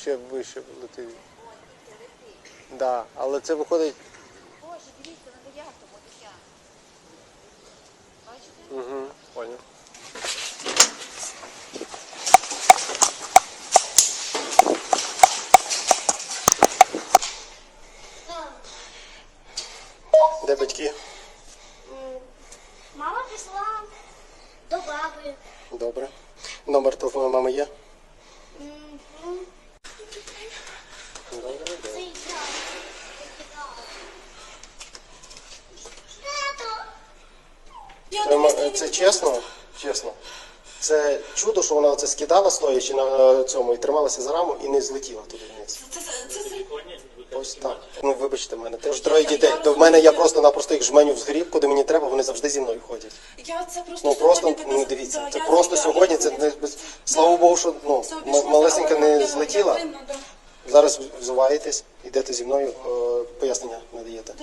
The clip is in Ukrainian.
ще вище летить. Да, але це виходить. Боже, дивіться, на дев'ятому дитя. Бачите? Угу, понял. Де батьки? Мама пішла до баби. Добре. Номер телефону мами є? М, ну, Добре, добре. Це я. Тато. Це, це чесно? Чесно. Це чудо, що вона це скидала стоячи на цьому і трималася за раму і не злетіла туди вниз. Це, це, це, це, Ось так. Ну вибачте мене, теж троє дітей. То в мене я просто-напросто їх жменю в згріб, куди мені треба, вони завжди зі мною ходять. я це просто Ну просто ну дивіться, це просто сьогодні. Це не слава Богу, що ну малесенька не злетіла. Зараз взуваєтесь, йдете зі мною, е, пояснення надаєте.